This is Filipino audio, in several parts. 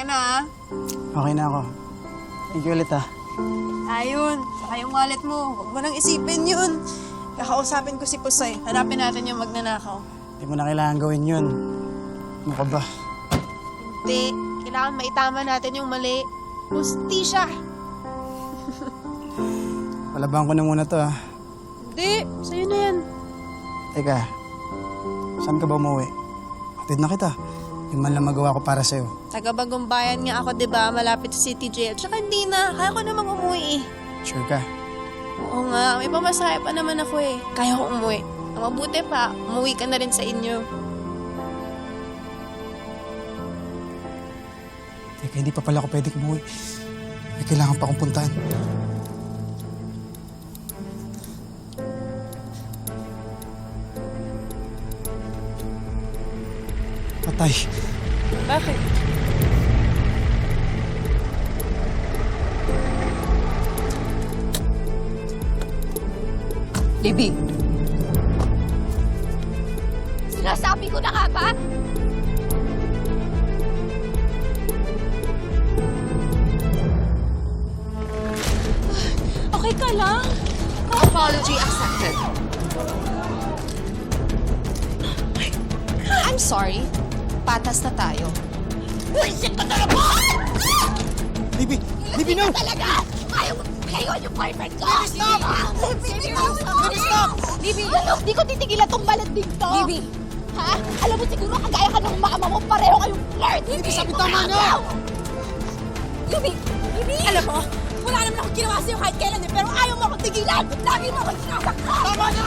ka na ha. Okay na ako. Thank you ulit ah. Ayun, saka yung wallet mo. Huwag mo nang isipin yun. Kakausapin ko si Pusay. Hanapin natin yung magnanakaw. Hindi mo na kailangan gawin yun. Ano ka ba? Hindi. Kailangan maitama natin yung mali. Pusti siya. Palabang ko na muna to ah. Hindi. Sa'yo na yan. Teka, saan ka ba umuwi? Hatid na kita. Yung man lang magawa ko para sa'yo. Taga Bagong Bayan nga ako, di ba? Malapit sa City Jail. Tsaka hindi na. Kaya ko namang umuwi eh. Sure ka? Oo nga. May pamasahe pa naman ako eh. Kaya ko umuwi. Ang mabuti pa, umuwi ka na rin sa inyo. Teka, hindi pa pala ako pwede umuwi. May kailangan pa akong puntahan. Patay. Bakit? Libby! Sinasabi ko na nga ba? Okay ka lang? Apology accepted. I'm sorry. Patas na tayo. Bullshit ka talaga! Libby! Libby, no! Talaga! Ayaw mo kayo yung boyfriend ko! Libby, stop! Libby, stop! Libby! Ano? Di ko titigilan tong malanding to! Libby! Ha? Alam mo siguro kagaya ka ng mama mo, pareho kayong flirt! Libby, sabi tama na! Libby! Libby! Alam mo, wala naman akong ginawa sa'yo kahit kailan eh, pero ayaw mo akong tigilan! Lagi mo akong sinasaktan! Tama na!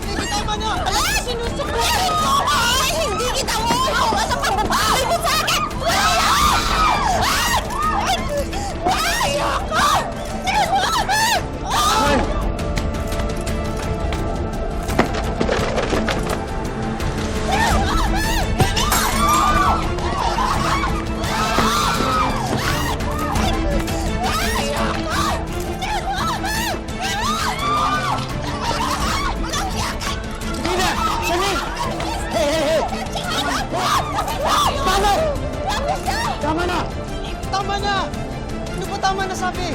Libby, tama na! Ay! Sinusuklatin mo! Ay! Hindi kita ulo! Sa pagbabahay na! Ano ba tama na sabi?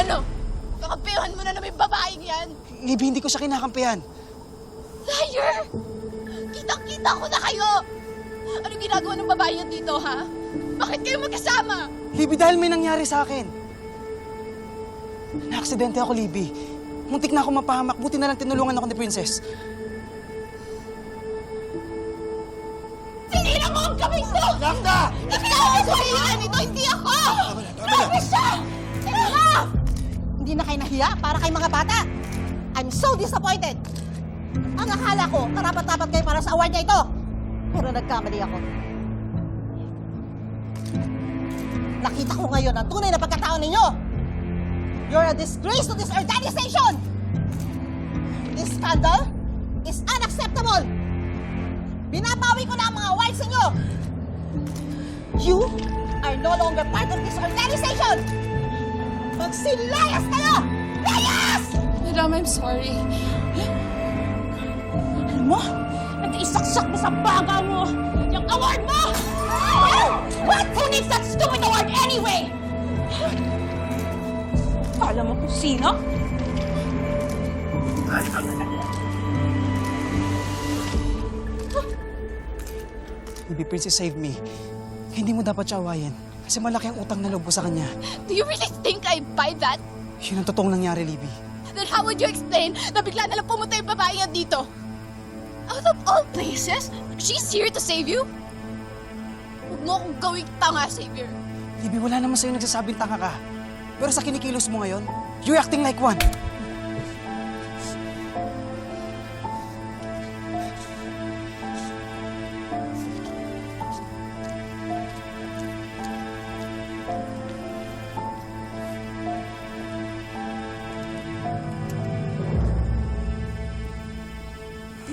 Ano? Kakampihan mo na naman yung babaeng yan? Libby, hindi ko siya kinakampihan. Liar! Kitang-kita ko na kayo! Ano ginagawa ng babae yan dito, ha? Bakit kayo magkasama? Libby, dahil may nangyari sa akin. Naaksidente ako, Libby. Muntik na ako mapahamak. Buti na lang tinulungan ako ni Princess. Mo ang kamay ko! Lambda! Ikaw ang sumihan nito, hindi ako! Tama na, tama na! siya! Enough! Hindi na kayo nahiya para kay mga bata. I'm so disappointed. Ang akala ko, karapat-dapat kayo para sa award na ito. Pero nagkamali ako. Nakita ko ngayon ang tunay na pagkatao ninyo. You're a disgrace to this organization. This scandal is unacceptable. Binabawi ko na ang mga awards ninyo. You are no longer part of this organization. Magsilayas kayo! Layas! Madam, I'm sorry. Alam mo, nag-isaksak mo sa baga mo yung award mo! What? Who needs that stupid award anyway? Alam mo kung sino? Libby, Princess saved me. Hindi mo dapat siya awayin. Kasi malaki ang utang na loob ko sa kanya. Do you really think I buy that? Yun ang totoong nangyari, Libby. Then how would you explain na bigla na lang pumunta yung babae yan dito? Out of all places, she's here to save you? Huwag mo akong gawing tanga, Savior. Libby, wala naman sa'yo nagsasabing tanga ka. Pero sa kinikilos mo ngayon, you're acting like one.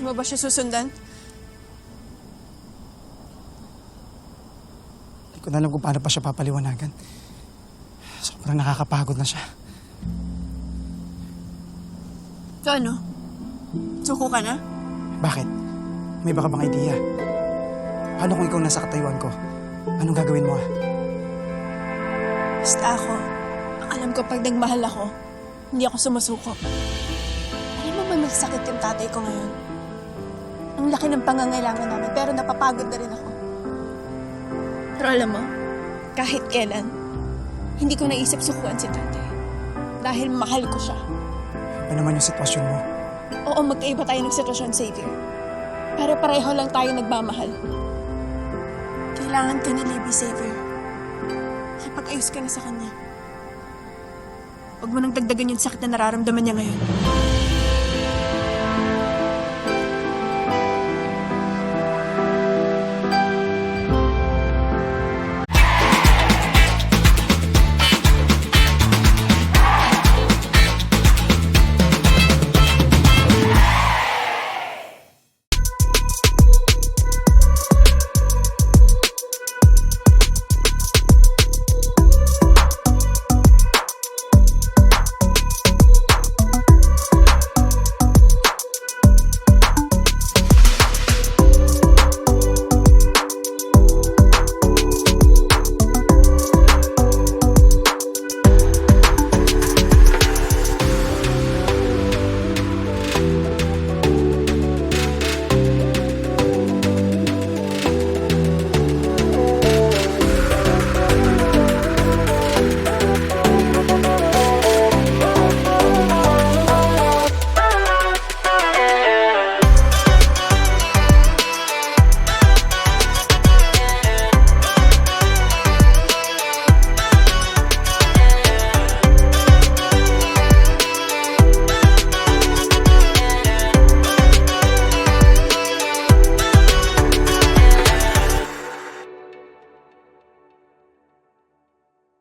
Di mo ba siya susundan? Hindi ko na alam kung paano pa siya papaliwanagan. Sobrang nakakapagod na siya. So ano? Suko ka na? Bakit? May baka bang idea? Paano kung ikaw nasa katayuan ko? Anong gagawin mo ah? Basta ako, ang alam ko pag nagmahal ako, hindi ako sumusuko. Alam mo, may masakit yung tatay ko ngayon. Ang laki ng pangangailangan namin, pero napapagod na rin ako. Pero alam mo, kahit kailan, hindi ko naisip sukuan si tatay. Dahil mahal ko siya. Ano naman yung sitwasyon mo? Oo, magkaiba tayo ng sitwasyon, Xavier. Pero pareho lang tayo nagmamahal. Kailangan ka ni Libby, Xavier. Kapag ayos ka na sa kanya. Huwag mo nang dagdagan yung sakit na nararamdaman niya ngayon.